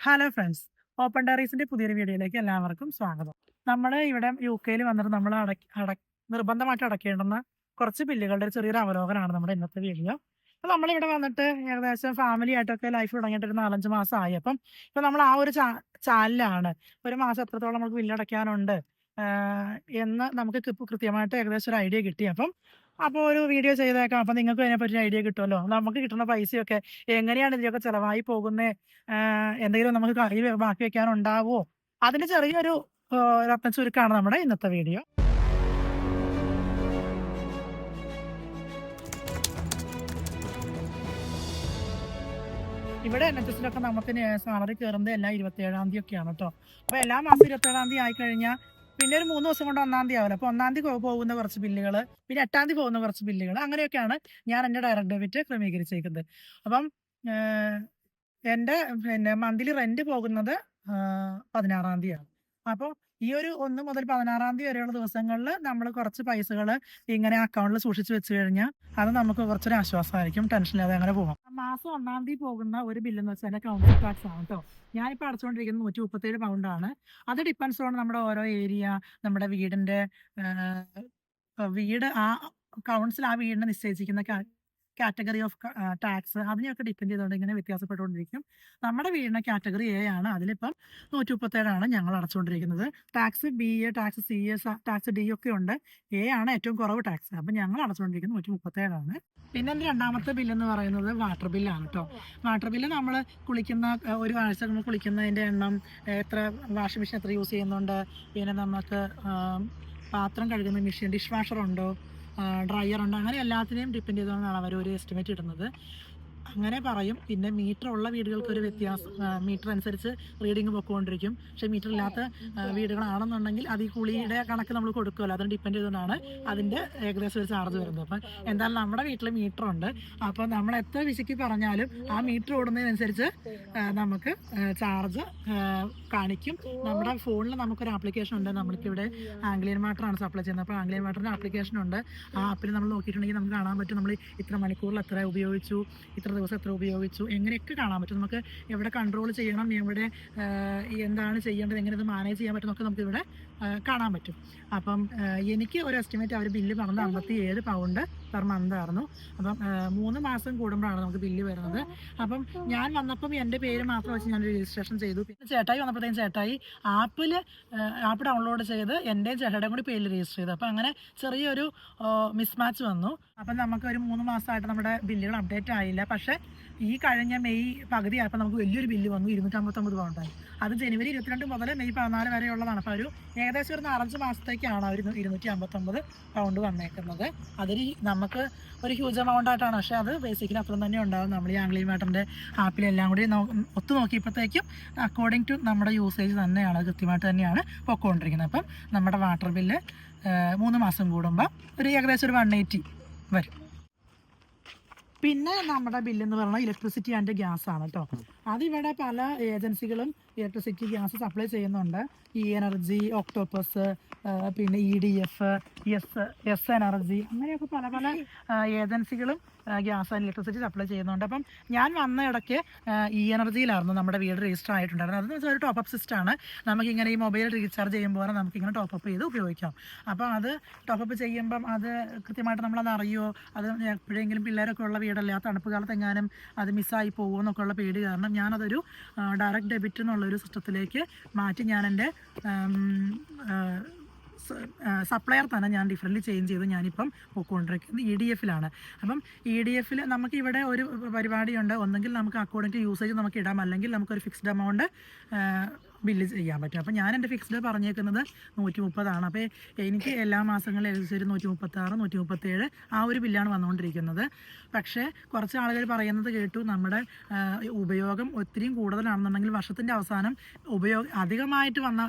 Hello friends open ഡയറീസിന്റെ പുതിയൊരു വീഡിയോയിലേക്ക് എല്ലാവർക്കും സ്വാഗതം. നമ്മൾ ഇവിടെ യു കെയിൽ വന്നിട്ട് നമ്മൾ അട അട നിർബന്ധമായിട്ട് അടയ്ക്കേണ്ടുന്ന കുറച്ച് ബില്ലുകളുടെ ഒരു ചെറിയൊരു അവലോകനമാണ് നമ്മുടെ ഇന്നത്തെ വീഡിയോ. അപ്പോൾ നമ്മളിവിടെ വന്നിട്ട് ഏകദേശം ഫാമിലി ആയിട്ടൊക്കെ ലൈഫ് തുടങ്ങിയിട്ട് ഒരു നാലഞ്ച് മാസം ആയി. അപ്പം ഇപ്പം നമ്മൾ ആ ഒരു ചാ ചാനലാണ്. ഒരു മാസം എത്രത്തോളം നമുക്ക് ബില്ല് അടയ്ക്കാനുണ്ട് ആഹ് എന്ന് നമുക്ക് കൃത്യമായിട്ട് ഏകദേശം ഒരു ഐഡിയ കിട്ടി. അപ്പം അപ്പോൾ ഒരു വീഡിയോ ചെയ്തേക്കാം. അപ്പം നിങ്ങൾക്ക് അതിനെപ്പറ്റി ഒരു ഐഡിയ കിട്ടുമല്ലോ. നമുക്ക് കിട്ടുന്ന പൈസയൊക്കെ എങ്ങനെയാണ് ഇതിലൊക്കെ ചിലവായി പോകുന്നത് എന്തെങ്കിലും നമുക്ക് കയ്യിൽ ബാക്കി വെക്കാനുണ്ടാവുമോ അതിന് ചെറിയൊരു രത്ന ചുരുക്കമാണ് നമ്മുടെ ഇന്നത്തെ വീഡിയോ ഇവിടെ എൻ എച്ച് എസിലൊക്കെ നമുക്ക് സാലറി കയറുന്നത് എല്ലാ ഇരുപത്തിയേഴാം തീയതി ഒക്കെയാണ് കേട്ടോ അപ്പൊ എല്ലാ മാസം ഇരുപത്തേഴാം തീയതി ആയി കഴിഞ്ഞാൽ പിന്നെ ഒരു മൂന്ന് ദിവസം കൊണ്ട് ഒന്നാം തീയതി ആവില്ല. അപ്പൊ ഒന്നാം തീയതി പോകുന്ന കുറച്ച് ബില്ലുകൾ പിന്നെ എട്ടാം തീയതി പോകുന്ന കുറച്ച് ബില്ലുകൾ അങ്ങനെയൊക്കെയാണ് ഞാൻ എന്റെ ഡയറക്ട് ഡെബിറ്റ് ക്രമീകരിച്ചേക്കുന്നത്. അപ്പം എന്റെ പിന്നെ മന്ത്ലി റെന്റ് പോകുന്നത് പതിനാറാം തീയതിയാണ്. അപ്പോൾ ഈ ഒരു ഒന്ന് മുതൽ പതിനാറാം തീയതി വരെയുള്ള ദിവസങ്ങളിൽ നമ്മൾ കുറച്ച് പൈസകൾ ഇങ്ങനെ അക്കൗണ്ടിൽ സൂക്ഷിച്ച് വെച്ച് കഴിഞ്ഞാൽ അത് നമുക്ക് കുറച്ചൊരു ആശ്വാസമായിരിക്കും ടെൻഷനില്ലാതെ അങ്ങനെ പോകാം മാസം ഒന്നാം തീയതി പോകുന്ന ഒരു ബില്ല് എന്ന് വെച്ചാൽ കൗൺസിൽ ടാക്സ് ആണ് കേട്ടോ ഞാനിപ്പോൾ അടച്ചുകൊണ്ടിരിക്കുന്നത് നൂറ്റി മുപ്പത്തേഴ് പൗണ്ടാണ് അത് ഡിപ്പെൻസ് ഓൺ നമ്മുടെ ഓരോ ഏരിയ നമ്മുടെ വീടിന്റെ വീട് ആ കൗൺസിൽ ആ വീടിനെ നിശ്ചയിച്ചിരിക്കുന്ന കാറ്റഗറി ഓഫ് ടാക്സ് അതിനെയൊക്കെ ഡിപ്പെൻഡ് ചെയ്തുകൊണ്ട് ഇങ്ങനെ വ്യത്യാസപ്പെട്ടുകൊണ്ടിരിക്കും. നമ്മുടെ വീടിന്റെ കാറ്റഗറി എ ആണ്. അതിലിപ്പം നൂറ്റി മുപ്പത്തേഴാണ് ഞങ്ങൾ അടച്ചുകൊണ്ടിരിക്കുന്നത്. Tax B A tax C A tax D ഒക്കെ ഉണ്ട്. എ ആണ് ഏറ്റവും കുറവ് ടാക്സ് അപ്പം ഞങ്ങൾ അടച്ചുകൊണ്ടിരിക്കുന്നത് നൂറ്റി മുപ്പത്തേഴാണ് പിന്നെ എന്റെ രണ്ടാമത്തെ ബില്ല് എന്ന് പറയുന്നത് വാട്ടർ ബില്ലാണ് കേട്ടോ വാട്ടർ ബില്ല് നമ്മൾ കുളിക്കുന്ന ഒരു ആഴ്ച നമ്മൾ കുളിക്കുന്നതിന്റെ എണ്ണം എത്ര വാഷിംഗ് മെഷീൻ എത്ര യൂസ് ചെയ്യുന്നുണ്ട്? പിന്നെ നമുക്ക് പാത്രം കഴുകുന്ന മെഷീൻ ഡിഷ് വാഷർ ഉണ്ടോ? ഡ്രയർ ഉണ്ട്. അങ്ങനെ എല്ലാത്തിനെയും ഡിപ്പെൻഡ് ചെയ്തുകൊണ്ടാണ് അവർ ഒരു എസ്റ്റിമേറ്റ് ഇടുന്നത്. അങ്ങനെ പറയും. പിന്നെ മീറ്റർ ഉള്ള വീടുകൾക്ക് ഒരു വ്യത്യാസം മീറ്റർ അനുസരിച്ച് റീഡിങ് പൊക്കോണ്ടിരിക്കും. പക്ഷെ മീറ്റർ ഇല്ലാത്ത വീടുകളാണെന്നുണ്ടെങ്കിൽ അത് ഈ കുളിയുടെ കണക്ക് നമ്മൾ കൊടുക്കുമല്ലോ അതിന് ഡിപ്പെൻഡ് ചെയ്തുകൊണ്ടാണ് അതിന്റെ ഏകദേശം ഒരു ചാർജ് വരുന്നത്. അപ്പം എന്തായാലും നമ്മുടെ വീട്ടിൽ മീറ്റർ ഉണ്ട്. അപ്പോൾ നമ്മൾ എത്ര വിശക്കി പറഞ്ഞാലും ആ മീറ്റർ ഓടുന്നതിനനുസരിച്ച് നമുക്ക് ചാർജ് കാണിക്കും. നമ്മുടെ ഫോണിൽ നമുക്കൊരു ആപ്ലിക്കേഷൻ ഉണ്ട്. നമ്മൾക്കിവിടെ ആംഗ്ലിയൻ വാട്ടറാണ് സപ്ലൈ ചെയ്യുന്നത്. അപ്പോൾ ആംഗ്ലിയൻ വാട്ടറിന്റെ ആപ്ലിക്കേഷൻ ഉണ്ട്. ആ ആപ്പിൽ നമ്മൾ നോക്കിയിട്ടുണ്ടെങ്കിൽ നമുക്ക് കാണാൻ പറ്റും. നമ്മൾ ഇത്ര മണിക്കൂറിൽ എത്ര ഉപയോഗിച്ചു ഇത്ര ദിവസം എത്ര ഉപയോഗിച്ചു എങ്ങനെയൊക്കെ കാണാൻ പറ്റും നമുക്ക് എവിടെ കൺട്രോൾ ചെയ്യണം എവിടെ എന്താണ് ചെയ്യേണ്ടത് എങ്ങനെ ഇത് മാനേജ് ചെയ്യാൻ പറ്റും എന്നൊക്കെ നമുക്ക് ഇവിടെ കാണാൻ പറ്റും. അപ്പം എനിക്ക് ഒരു എസ്റ്റിമേറ്റ് അവർ ബില്ല് പറഞ്ഞത് അമ്പത്തി ഏഴ് പൗണ്ട് പെർ മന്ത് ആയിരുന്നു. അപ്പം മൂന്ന് മാസം കൂടുമ്പോഴാണ് നമുക്ക് ബില്ല് വരുന്നത്. അപ്പം ഞാൻ വന്നപ്പം എന്റെ പേര് മാത്രം വെച്ച് ഞാൻ രജിസ്ട്രേഷൻ ചെയ്തു. പിന്നെ ചേട്ടായി വന്നപ്പോഴത്തേക്കും ചേട്ടായി ആപ്പിൽ ആപ്പ് ഡൗൺലോഡ് ചെയ്ത് എന്റെ ചേട്ടയുടെ കൂടി പേരിൽ രജിസ്റ്റർ ചെയ്തു. അപ്പം അങ്ങനെ ചെറിയൊരു മിസ്മാച്ച് വന്നു. അപ്പം നമുക്ക് ഒരു മൂന്ന് മാസമായിട്ട് നമ്മുടെ ബില്ലുകൾ അപ്ഡേറ്റ് ആയില്ല. പക്ഷേ ഈ കഴിഞ്ഞ മെയ് പകുതി ആയപ്പോൾ നമുക്ക് വലിയൊരു ബില്ല് വന്നു ഇരുന്നൂറ്റമ്പത്തൊമ്പത് പൗണ്ടായി അത് ജനുവരി ഇരുപത്തിരണ്ട് മുതൽ മെയ് പതിനാല് വരെ ഉള്ളതാണ് അപ്പോൾ ഒരു ഏകദേശം ഒരു നാലഞ്ച് മാസത്തേക്കാണ് അവർ ഇരുന്നൂറ്റി അമ്പത്തൊമ്പത് പൗണ്ട് വന്നേക്കുന്നത്. അതൊരു നമുക്ക് ഒരു ഹ്യൂജ് എമൗണ്ട് ആയിട്ടാണ്. പക്ഷേ അത് ബേസിക്കലി അത്ര തന്നെ ഉണ്ടാകും നമ്മൾ ഈ ആംഗ്ലീ മാറ്ററിന്റെ ആപ്പിലെല്ലാം കൂടി ഒത്തു നോക്കിയപ്പോഴത്തേക്കും അക്കോർഡിംഗ് ടു നമ്മുടെ യൂസേജ് തന്നെയാണ്. അത് കൃത്യമായിട്ട് തന്നെയാണ് പൊക്കോണ്ടിരിക്കുന്നത്. അപ്പം നമ്മുടെ വാട്ടർ ബില്ല് മൂന്ന് മാസം കൂടുമ്പോൾ ഒരു ഏകദേശം ഒരു വൺ എയ്റ്റി വരും. പിന്നെ നമ്മുടെ ബില്ല് എന്ന് പറയുന്നത് ഇലക്ട്രിസിറ്റി ആൻഡ് ഗ്യാസ് ആണ് കേട്ടോ അതിവിടെ പല ഏജൻസികളും ഇലക്ട്രിസിറ്റി ഗ്യാസ് സപ്ലൈ ചെയ്യുന്നുണ്ട്. ഇ എനർജി ഒക്ടോപ്പസ് പിന്നെ E D F S S energy അങ്ങനെയൊക്കെ പല പല ഏജൻസികളും ഗ്യാസ് ആൻഡ് ഇലക്ട്രിസിറ്റി സപ്ലൈ ചെയ്യുന്നുണ്ട്. അപ്പം ഞാൻ വന്ന ഇടയ്ക്ക് ഇ എനർജിയിലായിരുന്നു നമ്മുടെ വീട് രജിസ്റ്റർ ആയിട്ടുണ്ടായിരുന്നത്. അതെന്ന് വെച്ചാൽ ഒരു ടോപ്പ് അപ്പ് സിസ്റ്റമാണ് നമുക്കിങ്ങനെ ഈ മൊബൈൽ റീചാർജ് ചെയ്യുമ്പോൾ നമുക്കിങ്ങനെ ടോപ്പ് അപ്പ് ചെയ്ത് ഉപയോഗിക്കാം. അപ്പോൾ അത് ടോപ്പ് അപ്പ് ചെയ്യുമ്പം അത് കൃത്യമായിട്ട് നമ്മളത് അറിയുമോ അത് എപ്പോഴെങ്കിലും പിള്ളേരൊക്കെ ഉള്ള വീടല്ലേ? ആ തണുപ്പ് കാലത്ത് എങ്ങാനും അത് മിസ്സായി പോകുമോ എന്നൊക്കെ ഉള്ള പേടി കാരണം ഞാനതൊരു ഡയറക്റ്റ് ഡെബിറ്റ് എന്നുള്ളൊരു സിസ്റ്റത്തിലേക്ക് മാറ്റി ഞാൻ എന്റെ സപ്ലയർ തന്നെ ഞാൻ ഡിഫറന്റ് ചേഞ്ച് ചെയ്ത് ഞാനിപ്പം പോയിക്കൊണ്ടിരിക്കുന്നത് ഇ ഡി എഫിലാണ് അപ്പം ഇ ഡി എഫിൽ നമുക്ക് ഇവിടെ ഒരു പരിപാടിയുണ്ട്. ഒന്നെങ്കിൽ നമുക്ക് അക്കോർഡിംഗ് ടു യൂസേജ് നമുക്ക് ഇടാം. അല്ലെങ്കിൽ നമുക്കൊരു ഫിക്സ്ഡ് എമൗണ്ട് ബില്ല് ചെയ്യാൻ പറ്റും. അപ്പോൾ ഞാൻ എന്റെ ഫിക്സ്ഡ് പറഞ്ഞേക്കുന്നത് നൂറ്റി മുപ്പതാണ് അപ്പോൾ എനിക്ക് എല്ലാ മാസങ്ങളും ഏകദേശം നൂറ്റി മുപ്പത്താറ് നൂറ്റി മുപ്പത്തേഴ് ആ ഒരു ബില്ലാണ് വന്നുകൊണ്ടിരിക്കുന്നത്. പക്ഷേ കുറച്ച് ആളുകൾ പറയുന്നത് കേട്ടു നമ്മുടെ ഉപയോഗം ഒത്തിരിയും കൂടുതലാണെന്നുണ്ടെങ്കിൽ വർഷത്തിന്റെ അവസാനം ഉപയോഗ അധികമായിട്ട് വന്ന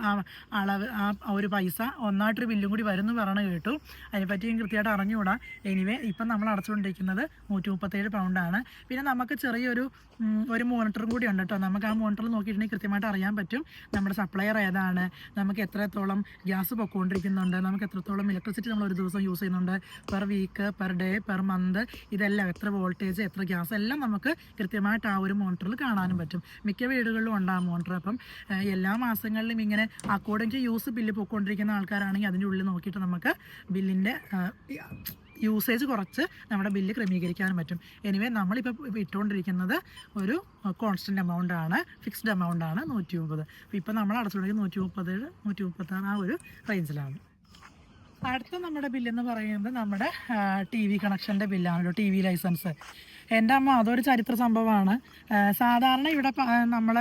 അളവ് ആ ഒരു പൈസ ഒന്നായിട്ടൊരു ബില്ലും കൂടി വരുന്നു പറയണ കേട്ടു. അതിനെപ്പറ്റി ഞാൻ കൃത്യമായിട്ട് അറിഞ്ഞുകൂടാ. എനിവേ ഇപ്പം നമ്മൾ അടച്ചുകൊണ്ടിരിക്കുന്നത് നൂറ്റി മുപ്പത്തേഴ് പൗണ്ടാണ്. പിന്നെ നമുക്ക് ചെറിയൊരു ഒരു മോണിറ്ററും കൂടി ഉണ്ട് കേട്ടോ നമുക്ക് ആ മോണിറ്ററിൽ നോക്കിയിട്ടുണ്ടെങ്കിൽ കൃത്യമായിട്ട് അറിയാൻ പറ്റും. നമ്മുടെ സപ്ലയർ ഏതാണ്? നമുക്ക് എത്രത്തോളം ഗ്യാസ് പൊക്കോണ്ടിരിക്കുന്നുണ്ട്? നമുക്ക് എത്രത്തോളം ഇലക്ട്രിസിറ്റി നമ്മൾ ഒരു ദിവസം യൂസ് ചെയ്യുന്നുണ്ട്? Per week per day per month ഇതെല്ലാം എത്ര വോൾട്ടേജ് എത്ര ഗ്യാസ് എല്ലാം നമുക്ക് കൃത്യമായിട്ട് ആ ഒരു മോണിറ്ററിൽ കാണാനും പറ്റും. മിക്ക വീടുകളിലും ഉണ്ട് ആ മോണിറ്റർ അപ്പം എല്ലാ മാസങ്ങളിലും ഇങ്ങനെ അക്കോർഡിംഗ് ടു യൂസ് ബില്ല് പൊക്കോണ്ടിരിക്കുന്ന ആൾക്കാരാണെങ്കിൽ അതിന്റെ ഉള്ളിൽ നോക്കിയിട്ട് നമുക്ക് ബില്ലിന്റെ യൂസേജ് കുറച്ച് നമ്മുടെ ബില്ല് ക്രമീകരിക്കാനും പറ്റും. എനിവേ നമ്മളിപ്പോൾ ഇട്ടുകൊണ്ടിരിക്കുന്നത് ഒരു കോൺസ്റ്റന്റ് എമൗണ്ട് ആണ് ഫിക്സ്ഡ് എമൗണ്ട് ആണ് നൂറ്റി മുപ്പത് ഇപ്പോൾ നമ്മൾ അടച്ചുകൊണ്ടിരിക്കുന്നത് നൂറ്റി മുപ്പത് നൂറ്റി മുപ്പത്താറ് ആ ഒരു റേഞ്ചിലാണ് അടുത്ത നമ്മുടെ ബില്ലെന്ന് പറയുന്നത് നമ്മുടെ ടി വി കണക്ഷന്റെ ബില്ലാണല്ലോ ടി വി ലൈസൻസ് എന്റെ അമ്മ അതൊരു ചരിത്ര സംഭവമാണ്. സാധാരണ ഇവിടെ നമ്മൾ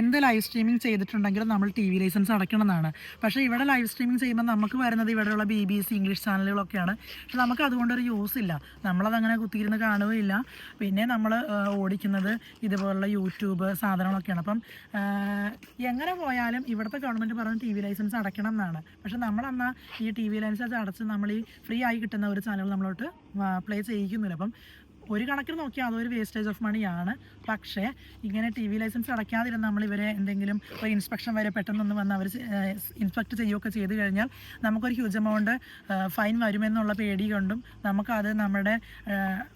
എന്ത് ലൈവ് സ്ട്രീമിംഗ് ചെയ്തിട്ടുണ്ടെങ്കിലും നമ്മൾ ടി വി ലൈസൻസ് അടയ്ക്കണമെന്നാണ്. പക്ഷേ ഇവിടെ ലൈവ് സ്ട്രീമിംഗ് ചെയ്യുമ്പോൾ നമുക്ക് വരുന്നത് ഇവിടെയുള്ള ബി ബി സി ഇംഗ്ലീഷ് ചാനലുകളൊക്കെയാണ് പക്ഷെ നമുക്ക് അതുകൊണ്ടൊരു യൂസ് ഇല്ല. നമ്മളതങ്ങനെ കുത്തിയിരുന്ന് കാണുകയില്ല. പിന്നെ നമ്മൾ ഓടിക്കുന്നത് ഇതുപോലുള്ള യൂട്യൂബ് സാധനങ്ങളൊക്കെയാണ്. അപ്പം എങ്ങനെ പോയാലും ഇവിടുത്തെ ഗവൺമെന്റ് പറഞ്ഞ് ടി വി ലൈസൻസ് അടയ്ക്കണം എന്നാണ് പക്ഷെ നമ്മളന്നാ ഈ ടി വി ലൈസൻസ് അടച്ച് നമ്മൾ ഈ ഫ്രീ ആയി കിട്ടുന്ന ഒരു ചാനൽ നമ്മളോട്ട് പ്ലേ ചെയ്യിക്കുന്നില്ല അപ്പം ഒരു കണക്കിന് നോക്കിയാൽ അതൊരു വേസ്റ്റേജ് ഓഫ് മണിയാണ് പക്ഷേ ഇങ്ങനെ ടി വി ലൈസൻസ് അടയ്ക്കാതിരുന്ന് നമ്മൾ ഇവരെ എന്തെങ്കിലും ഒരു ഇൻസ്പെക്ഷൻ വരെ പെട്ടെന്നൊന്ന് വന്ന് അവർ ഇൻസ്പെക്ട് ചെയ്യുകയൊക്കെ ചെയ്ത് കഴിഞ്ഞാൽ നമുക്കൊരു ഹ്യൂജ് എമൗണ്ട് ഫൈൻ വരുമെന്നുള്ള പേടി കൊണ്ടും നമുക്കത് നമ്മുടെ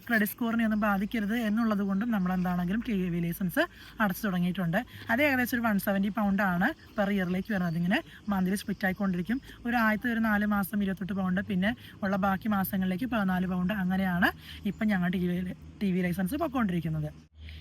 ക്രെഡിറ്റ് സ്കോറിനെ ഒന്നും ബാധിക്കരുത് എന്നുള്ളത് കൊണ്ടും നമ്മൾ എന്താണെങ്കിലും ടി വി ലൈസൻസ് അടച്ചു തുടങ്ങിയിട്ടുണ്ട്. അത് ഏകദേശം ഒരു വൺ സെവന്റി പൗണ്ടാണ് പെർ ഇയറിലേക്ക് വരുന്നത്. ഇങ്ങനെ മന്ത്ലി സ്പ്ലിറ്റ് ആയിക്കൊണ്ടിരിക്കും. ഒരു ആദ്യത്തെ ഒരു നാല് മാസം ഇരുപത്തെട്ട് പൗണ്ട് പിന്നെ ഉള്ള ബാക്കി മാസങ്ങളിലേക്ക് പതിനാല് പൗണ്ട് അങ്ങനെയാണ് ഇപ്പം ഞങ്ങൾ T V T V licence പൊയ്ക്കൊണ്ടിരിക്കുന്നത്.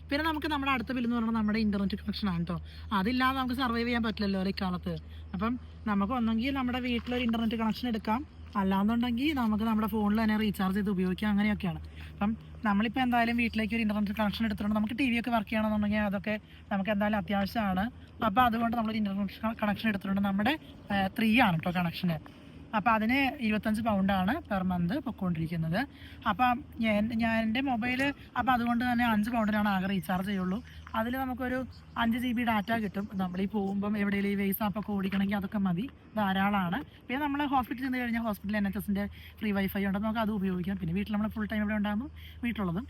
പിന്നെ നമുക്ക് നമ്മുടെ അടുത്ത ബില്ല് എന്ന് പറഞ്ഞാൽ നമ്മുടെ ഇന്റർനെറ്റ് കണക്ഷൻ ആണ് കേട്ടോ അതില്ലാതെ നമുക്ക് സർവൈവ് ചെയ്യാൻ പറ്റില്ലല്ലോ ഈ കാലത്ത് അപ്പം നമുക്ക് ഒന്നെങ്കിൽ നമ്മുടെ വീട്ടിലൊരു ഇന്റർനെറ്റ് കണക്ഷൻ എടുക്കാം. അല്ലാന്നുണ്ടെങ്കിൽ നമുക്ക് നമ്മുടെ ഫോണിൽ തന്നെ റീചാർജ് ചെയ്ത് ഉപയോഗിക്കാം അങ്ങനെയൊക്കെയാണ്. അപ്പം നമ്മളിപ്പോൾ എന്തായാലും വീട്ടിലേക്ക് ഒരു ഇന്റർനെറ്റ് കണക്ഷൻ എടുത്തിട്ടുണ്ട്. നമുക്ക് ടി വി ഒക്കെ വർക്ക് ചെയ്യണമെന്നുണ്ടെങ്കിൽ അതൊക്കെ നമുക്ക് എന്തായാലും അത്യാവശ്യമാണ്. അപ്പോൾ അതുകൊണ്ട് നമ്മൾ ഇന്റർനെറ്റ് കണക്ഷൻ എടുത്തിട്ടുണ്ട്. നമ്മുടെ ത്രീ ആണ് കേട്ടോ കണക്ഷന് അപ്പോൾ അതിന് ഇരുപത്തഞ്ച് പൗണ്ടാണ് പെർ മന്ത് പൊയ്ക്കൊണ്ടിരിക്കുന്നത് അപ്പം ഞാൻ ഞാൻ എന്റെ മൊബൈൽ അപ്പോൾ അതുകൊണ്ട് തന്നെ അഞ്ച് പൗണ്ടിനാണ് ആകെ റീചാർജ് ചെയ്യുള്ളൂ. അതിൽ നമുക്കൊരു അഞ്ച് ജി ബി ഡാറ്റ കിട്ടും. നമ്മൾ ഈ പോകുമ്പം എവിടെയെങ്കിലും ഈ വേസ് ആപ്പൊക്കെ ഓടിക്കണമെങ്കിൽ അതൊക്കെ മതി. ധാരാളമാണ് പിന്നെ നമ്മൾ ഹോസ്പിറ്റലിൽ ചെന്ന് കഴിഞ്ഞാൽ ഹോസ്പിറ്റലിൽ എൻ എച്ച് എസിന്റെ ഫ്രീ വൈഫൈ ഉണ്ട്. നമുക്ക് അത് ഉപയോഗിക്കാം. പിന്നെ വീട്ടിൽ നമ്മൾ ഫുൾ ടൈം ഇവിടെ ഉണ്ടാകുമ്പോൾ വീട്ടിലുള്ളതും.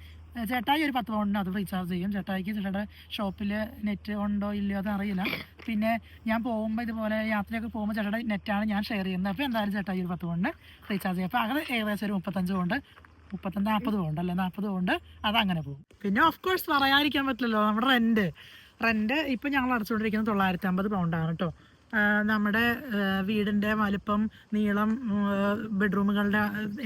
ചേട്ടായി ഒരു പത്ത് പൗണ്ടിന് അത് റീചാർജ് ചെയ്യും. ചേട്ടായിക്ക് ചേട്ടായുടെ ഷോപ്പിൽ നെറ്റ് ഉണ്ടോ ഇല്ലയോ അത് അറിയില്ല. പിന്നെ ഞാൻ പോകുമ്പോൾ ഇതുപോലെ യാത്രയൊക്കെ പോകുമ്പോൾ ചേട്ടായുടെ നെറ്റാണ് ഞാൻ ഷെയർ ചെയ്യുന്നത്. അപ്പോൾ എന്തായാലും ചേട്ടായി ഒരു പത്ത് പൗണ്ടിന് റീചാർജ് ചെയ്യും. അപ്പോൾ അങ്ങനെ ഏകദേശം ഒരു മുപ്പത്തഞ്ച് പൗണ്ട് മുപ്പത്തഞ്ച് നാൽപ്പത് പോകണ്ട അല്ലേ? നാൽപ്പത് പോകണ്ട് അത് അങ്ങനെ പോകും. പിന്നെ ഓഫ് കോഴ്സ് പറയാതിരിക്കാൻ പറ്റില്ലല്ലോ നമ്മുടെ റെന്റ് റെന്റ് ഇപ്പം ഞങ്ങൾ അടച്ചുകൊണ്ടിരിക്കുന്നത് തൊള്ളായിരത്തി അമ്പത് പൗണ്ടാണ് കേട്ടോ നമ്മുടെ വീടിന്റെ വലിപ്പം നീളം ബെഡ്റൂമുകളുടെ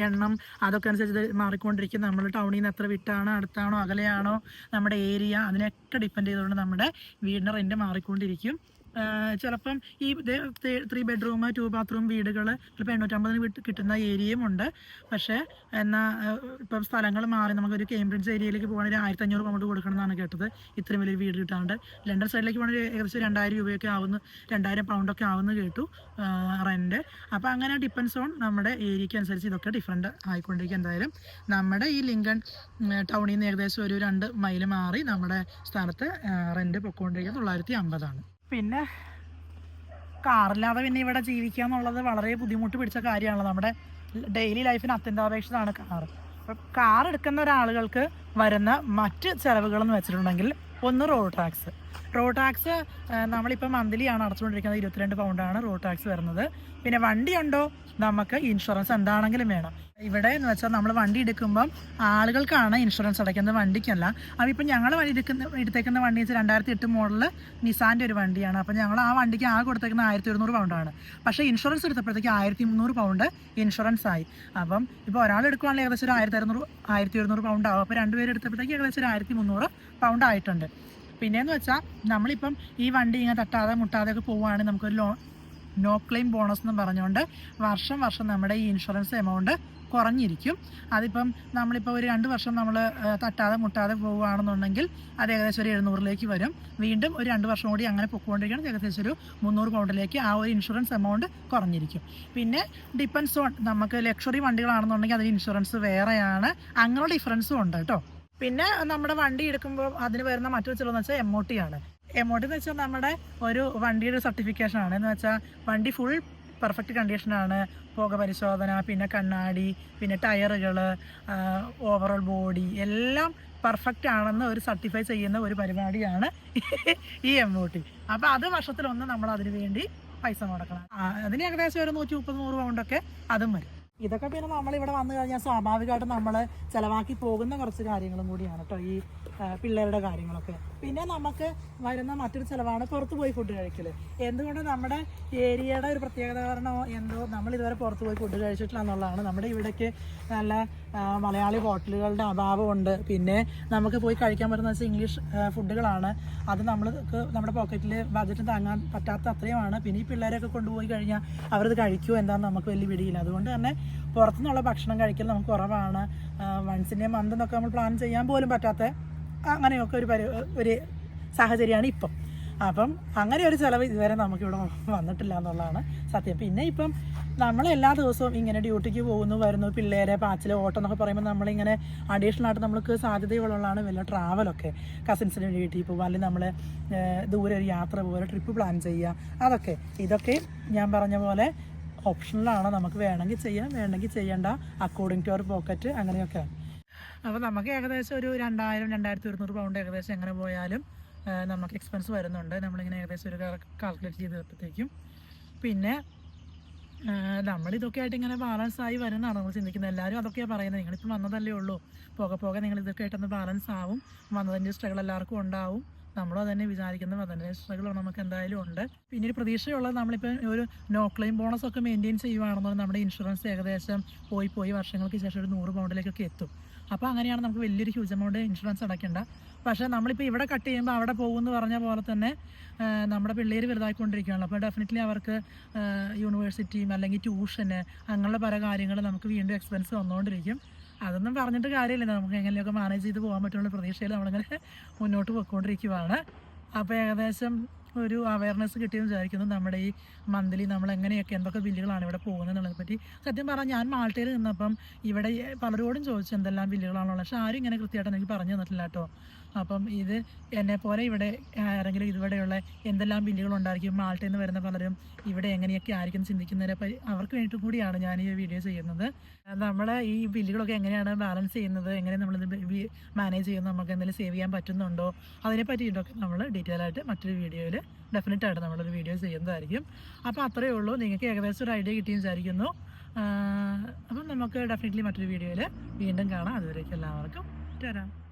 എണ്ണം അതൊക്കെ അനുസരിച്ച് മാറിക്കൊണ്ടിരിക്കും. നമ്മൾ ടൗണിൽ നിന്ന് എത്ര വിട്ടാണോ അടുത്താണോ അകലെയാണോ നമ്മുടെ ഏരിയ അതിനൊക്കെ ഡിപ്പെൻഡ് ചെയ്തുകൊണ്ട് നമ്മുടെ വീടിന്റെ റെന്റ് മാറിക്കൊണ്ടിരിക്കും. ചിലപ്പം ഈ ത്രീ ബെഡ്റൂം ടു ബാത്റൂം വീടുകൾ ചിലപ്പോൾ എണ്ണൂറ്റമ്പതിന് വിട്ട് കിട്ടുന്ന ഏരിയയും ഉണ്ട്. പക്ഷേ എന്നാൽ ഇപ്പം സ്ഥലങ്ങൾ മാറി നമുക്കൊരു കേംബ്രിഡ്ജ് ഏരിയയിലേക്ക് പോകണമെങ്കിൽ ആയിരത്തി അഞ്ഞൂറ് പൗണ്ട് കൊടുക്കണം എന്നാണ് കേട്ടത്. ഇത്രയും വലിയൊരു വീട് കിട്ടാണ്ട്. ലണ്ടൻ സൈഡിലേക്ക് പോകണമെങ്കിൽ ഏകദേശം രണ്ടായിരം രൂപയൊക്കെ ആവുന്നു രണ്ടായിരം പൗണ്ടൊക്കെ ആവുന്നു കേട്ടു റെന്റ് അപ്പോൾ അങ്ങനെ ഡിപ്പെൻസ് ഓൺ നമ്മുടെ ഏരിയയ്ക്ക് അനുസരിച്ച് ഇതൊക്കെ ഡിഫറെന്റ് ആയിക്കൊണ്ടിരിക്കും. എന്തായാലും നമ്മുടെ ഈ ലിങ്കൺ ടൗണിൽ നിന്ന് ഏകദേശം ഒരു രണ്ട് മൈൽ മാറി നമ്മുടെ സ്ഥലത്ത് റെന്റ് പൊക്കോണ്ടിരിക്കുന്നത് തൊള്ളായിരത്തി അമ്പതാണ്. പിന്നെ കാറില്ലാതെ പിന്നെ ഇവിടെ ജീവിക്കുക എന്നുള്ളത് വളരെ ബുദ്ധിമുട്ട് പിടിച്ച കാര്യമാണ് നമ്മുടെ ഡെയിലി ലൈഫിന് അത്യന്താപേക്ഷിതമാണ് കാർ കാർ എടുക്കുന്ന ഒരാളുകൾക്ക് വരുന്ന മറ്റ് ചിലവുകളെന്ന് വെച്ചിട്ടുണ്ടെങ്കിൽ ഒന്ന് റോഡ് ടാക്സ് റോഡ് ടാക്സ് നമ്മളിപ്പോൾ മന്ത്ലി ആണ് അടച്ചുകൊണ്ടിരിക്കുന്നത് ഇരുപത്തിരണ്ട് പൗണ്ടാണ് റോഡ് ടാക്സ് വരുന്നത്. പിന്നെ വണ്ടിയുണ്ടോ നമുക്ക് ഇൻഷുറൻസ് എന്താണെങ്കിലും വേണം. ഇവിടെ എന്ന് വെച്ചാൽ നമ്മൾ വണ്ടി എടുക്കുമ്പം ആളുകൾക്കാണ് ഇൻഷുറൻസ് അടയ്ക്കുന്നത് വണ്ടിക്കല്ല. അപ്പോൾ ഇപ്പം ഞങ്ങൾ വഴി എടുക്കുന്ന എടുത്തേക്കുന്ന വണ്ടി വെച്ചാൽ രണ്ടായിരത്തി എട്ട് മോഡൽ നിസാന്റെ ഒരു വണ്ടിയാണ്. അപ്പോൾ ഞങ്ങൾ ആ വണ്ടിക്ക് ആ കൊടുത്തേക്കുന്ന ആയിരത്തി ഒരുന്നൂറ് പൗണ്ടാണ് പക്ഷേ ഇൻഷുറൻസ് എടുത്തപ്പോഴത്തേക്ക് ആയിരത്തി മുന്നൂറ് പൗണ്ട് ഇൻഷുറൻസ് ആയി. അപ്പം ഇപ്പോൾ ഒരാൾ എടുക്കുകയാണെങ്കിൽ ഏകദേശം ഒരു ആയിരത്തി അറുന്നൂറ് ആയിരത്തി ഒരുന്നൂറ് പൗണ്ട് ആവും അപ്പോൾ രണ്ടുപേരും എടുത്തപ്പോഴത്തേക്ക് ഏകദേശം ഒരു ആയിരത്തി മുന്നൂറ് പൗണ്ട് ആയിട്ടുണ്ട്. പിന്നെയെന്ന് വെച്ചാൽ നമ്മളിപ്പം ഈ വണ്ടി ഇങ്ങനെ തട്ടാതെ മുട്ടാതെ ഒക്കെ പോവുകയാണെങ്കിൽ നമുക്കൊരു ലോ നോ ക്ലെയിം ബോണസ് എന്ന് പറഞ്ഞുകൊണ്ട് വർഷം വർഷം നമ്മുടെ ഈ ഇൻഷുറൻസ് എമൗണ്ട് കുറഞ്ഞിരിക്കും. അതിപ്പം നമ്മളിപ്പോൾ ഒരു രണ്ട് വർഷം നമ്മൾ തട്ടാതെ മുട്ടാതെ പോവുകയാണെന്നുണ്ടെങ്കിൽ അത് ഏകദേശം ഒരു എഴുന്നൂറിലേക്ക് വരും. വീണ്ടും ഒരു രണ്ട് വർഷം കൂടി അങ്ങനെ പൊക്കോണ്ടിരിക്കണം. ഏകദേശം ഒരു മുന്നൂറ് പൗണ്ടിലേക്ക് ആ ഒരു ഇൻഷുറൻസ് എമൗണ്ട് കുറഞ്ഞിരിക്കും. പിന്നെ ഡിപ്പെൻസ് ഓൺ നമുക്ക് ലക്ഷറി വണ്ടികളാണെന്നുണ്ടെങ്കിൽ അതിന് ഇൻഷുറൻസ് വേറെയാണ്. അങ്ങനെ ഡിഫറൻസും ഉണ്ട് കേട്ടോ. പിന്നെ നമ്മുടെ വണ്ടി എടുക്കുമ്പോൾ അതിന് വരുന്ന മറ്റൊരു ചിലവെന്ന് വെച്ചാൽ എം ഒ ആണ്. എന്ന് വെച്ചാൽ നമ്മുടെ ഒരു വണ്ടിയുടെ സർട്ടിഫിക്കേഷൻ ആണ് എന്ന് വെച്ചാൽ വണ്ടി ഫുൾ പെർഫെക്റ്റ് കണ്ടീഷനാണ് പുക പരിശോധന പിന്നെ കണ്ണാടി പിന്നെ ടയറുകൾ ഓവറോൾ ബോഡി എല്ലാം പെർഫെക്റ്റ് ആണെന്ന് ഒരു സർട്ടിഫൈ ചെയ്യുന്ന ഒരു പരിപാടിയാണ് ഈ എം ഒ ടി അപ്പോൾ അത് വർഷത്തിലൊന്ന് നമ്മൾ അതിനു വേണ്ടി പൈസ മുടക്കണം. അതിന് ഏകദേശം ഒരു നൂറ്റി മുപ്പത് നൂറ് പൗണ്ടൊക്കെ അതും വരും. ഇതൊക്കെ പിന്നെ നമ്മൾ ഇവിടെ വന്നു കഴിഞ്ഞാൽ സ്വാഭാവികമായിട്ടും നമ്മൾ ചിലവാക്കി പോകുന്ന കുറച്ച് കാര്യങ്ങളും കൂടിയാണ് കേട്ടോ ഈ പിള്ളേരുടെ കാര്യങ്ങളൊക്കെ. പിന്നെ നമുക്ക് വരുന്ന മറ്റൊരു ചിലവാണ് പുറത്തു പോയി ഫുഡ് കഴിക്കൽ എന്തുകൊണ്ട് നമ്മുടെ ഏരിയയുടെ ഒരു പ്രത്യേകത കാരണമോ എന്തോ നമ്മൾ ഇതുവരെ പുറത്ത് പോയി ഫുഡ് കഴിച്ചിട്ടില്ല എന്നുള്ളതാണ്. നമ്മുടെ ഇവിടേക്ക് നല്ല മലയാളി ഹോട്ടലുകളുടെ അഭാവമുണ്ട്. പിന്നെ നമുക്ക് പോയി കഴിക്കാൻ പറ്റുന്ന വെച്ചാൽ ഇംഗ്ലീഷ് ഫുഡുകളാണ്. അത് നമ്മൾക്ക് നമ്മുടെ പോക്കറ്റിൽ ബജറ്റ് താങ്ങാൻ പറ്റാത്ത അത്രയുമാണ്. പിന്നെ ഈ പിള്ളേരൊക്കെ കൊണ്ടുപോയി കഴിഞ്ഞാൽ അവരത് കഴിക്കുമോ എന്താണെന്ന് നമുക്ക് വലിയ പിടിയില്ല. അതുകൊണ്ട് തന്നെ പുറത്തുനിന്നുള്ള ഭക്ഷണം കഴിക്കൽ നമുക്ക് കുറവാണ്. വൺസിന്റെ മന്ത് എന്നൊക്കെ നമ്മൾ പ്ലാൻ ചെയ്യാൻ പോലും പറ്റാത്ത അങ്ങനെയൊക്കെ ഒരു പരി ഒരു സാഹചര്യമാണ് ഇപ്പം. അപ്പം അങ്ങനെ ഒരു ചിലവ് ഇതുവരെ നമുക്കിവിടെ വന്നിട്ടില്ല എന്നുള്ളതാണ് സത്യം. പിന്നെ ഇപ്പം നമ്മൾ എല്ലാ ദിവസവും ഇങ്ങനെ ഡ്യൂട്ടിക്ക് പോകുന്നു വരുന്നു പിള്ളേരെ പാച്ചിൽ ഓട്ടം എന്നൊക്കെ പറയുമ്പോൾ നമ്മളിങ്ങനെ അഡീഷണൽ ആയിട്ട് നമുക്ക് സാധ്യതയുള്ളതാണ് വല്ല ട്രാവലൊക്കെ കസിൻസിന്റെ വീട്ടിൽ പോകുക അല്ലെങ്കിൽ നമ്മൾ ദൂരെ ഒരു യാത്ര പോകുക ട്രിപ്പ് പ്ലാൻ ചെയ്യുക അതൊക്കെ. ഇതൊക്കെ ഞാൻ പറഞ്ഞ പോലെ ഓപ്ഷനിലാണ് നമുക്ക് വേണമെങ്കിൽ ചെയ്യാം വേണമെങ്കിൽ ചെയ്യേണ്ട അക്കോർഡിംഗ് ടു അവർ പോക്കറ്റ് അങ്ങനെയൊക്കെ. അപ്പോൾ നമുക്ക് ഏകദേശം ഒരു രണ്ടായിരം രണ്ടായിരത്തി ഒരുന്നൂറ് പൗണ്ട് ഏകദേശം എങ്ങനെ പോയാലും നമുക്ക് എക്സ്പെൻസ് വരുന്നുണ്ട്. നമ്മളിങ്ങനെ ഏകദേശം ഒരു കാൽക്കുലേറ്റ് ചെയ്ത് ചെയ്തപ്പോഴത്തേക്കും പിന്നെ നമ്മളിതൊക്കെ ആയിട്ട് ഇങ്ങനെ ബാലൻസ് ആയി വരുന്നതാണ് നമ്മൾ ചിന്തിക്കുന്നത്. എല്ലാവരും അതൊക്കെയാണ് പറയുന്നത്. നിങ്ങളിപ്പോൾ വന്നതല്ലേ ഉള്ളൂ. പോകെ പോകെ നിങ്ങൾ ഇതൊക്കെ ആയിട്ടൊന്ന് ബാലൻസ് ആവും. വന്നതിന്റെ സ്ട്രഗിൾ എല്ലാവർക്കും ഉണ്ടാവും. നമ്മളും തന്നെ വിചാരിക്കുന്നത് അതിന്റെ സ്ട്രഗിൾ നമുക്ക് എന്തായാലും ഉണ്ട്. പിന്നെ ഒരു പ്രതീക്ഷയുള്ളത് നമ്മളിപ്പോൾ ഒരു നോ ക്ലെയിം ബോണസ് ഒക്കെ മെയിന്റെയിൻ ചെയ്യുവാണെന്നുണ്ടെങ്കിൽ നമ്മുടെ ഇൻഷുറൻസ് ഏകദേശം പോയി പോയി വർഷങ്ങൾക്ക് ശേഷം ഒരു നൂറ് പൗണ്ടിലേക്കൊക്കെ എത്തും. അപ്പോൾ അങ്ങനെയാണ് നമുക്ക് വലിയൊരു ഹ്യൂജ് എമൗണ്ട് ഇൻഷുറൻസ് അടയ്ക്കേണ്ട. പക്ഷേ നമ്മളിപ്പോൾ ഇവിടെ കട്ട് ചെയ്യുമ്പോൾ അവിടെ പോകുമെന്ന് പറഞ്ഞ പോലെ തന്നെ നമ്മുടെ പിള്ളേർ വലുതായിക്കൊണ്ടിരിക്കുകയാണല്ലോ അപ്പോൾ ഡെഫിനറ്റ്ലി അവർക്ക് യൂണിവേഴ്സിറ്റിയും അല്ലെങ്കിൽ ട്യൂഷന് അങ്ങനെയുള്ള പല കാര്യങ്ങൾ നമുക്ക് വീണ്ടും എക്സ്പെൻസ് വന്നുകൊണ്ടിരിക്കും അതൊന്നും പറഞ്ഞിട്ട് കാര്യമില്ല. നമുക്ക് എങ്ങനെയൊക്കെ മാനേജ് ചെയ്ത് പോകാൻ പറ്റുള്ള പ്രതീക്ഷയിൽ നമ്മളിങ്ങനെ മുന്നോട്ട് പോയിക്കൊണ്ടിരിക്കുവാണ്. അപ്പോൾ ഏകദേശം ഒരു അവയർനെസ് കിട്ടിയെന്ന് വിചാരിക്കുന്നു. നമ്മുടെ ഈ മന്ത്ലി നമ്മൾ എങ്ങനെയൊക്കെ എന്തൊക്കെ ബില്ലുകളാണ് ഇവിടെ പോകുന്നത് എന്നുള്ളതിനെ പറ്റി. സത്യം പറഞ്ഞാൽ ഞാൻ മാൾട്ടയിൽ നിന്നപ്പം ഇവിടെ പലരോടും ചോദിച്ചു എന്തെല്ലാം ബില്ലുകളാണുള്ളത്. പക്ഷേ ആരും ഇങ്ങനെ കൃത്യമായിട്ട് എനിക്ക് പറഞ്ഞു തന്നിട്ടില്ല കേട്ടോ. അപ്പം ഇത് എന്നെ പോലെ ഇവിടെ ആരെങ്കിലും ഇവിടെയുള്ള എന്തെല്ലാം ബില്ലുകൾ ഉണ്ടായിരിക്കും മാൾട്ടയിൽ നിന്ന് വരുന്ന പലരും ഇവിടെ എങ്ങനെയൊക്കെ ആയിരിക്കും ചിന്തിക്കുന്നതിനെ പറ്റി അവർക്ക് വേണ്ടിയിട്ട് കൂടിയാണ് ഞാൻ ഈ വീഡിയോ ചെയ്യുന്നത്. നമ്മളെ ഈ ബില്ലുകളൊക്കെ എങ്ങനെയാണ് ബാലൻസ് ചെയ്യുന്നത് എങ്ങനെ നമ്മളിത് മാനേജ് ചെയ്യുന്നത് നമുക്ക് എന്തെങ്കിലും സേവ് ചെയ്യാൻ പറ്റുന്നുണ്ടോ അതിനെ പറ്റിയിട്ടൊക്കെ നമ്മൾ ഡീറ്റെയിൽ ആയിട്ട് മറ്റൊരു വീഡിയോയിൽ ഡെഫിനറ്റ് ആയിട്ട് നമ്മളൊരു വീഡിയോ ചെയ്യുന്നതായിരിക്കും. അപ്പോൾ അത്രയേ ഉള്ളൂ. നിങ്ങൾക്ക് ഏകദേശം ഒരു ഐഡിയ കിട്ടിയെന്ന് വിചാരിക്കുന്നു. അപ്പം നമുക്ക് ഡെഫിനറ്റ്ലി മറ്റൊരു വീഡിയോയിൽ വീണ്ടും കാണാം. അതുവരേക്കും എല്ലാവർക്കും. തരാം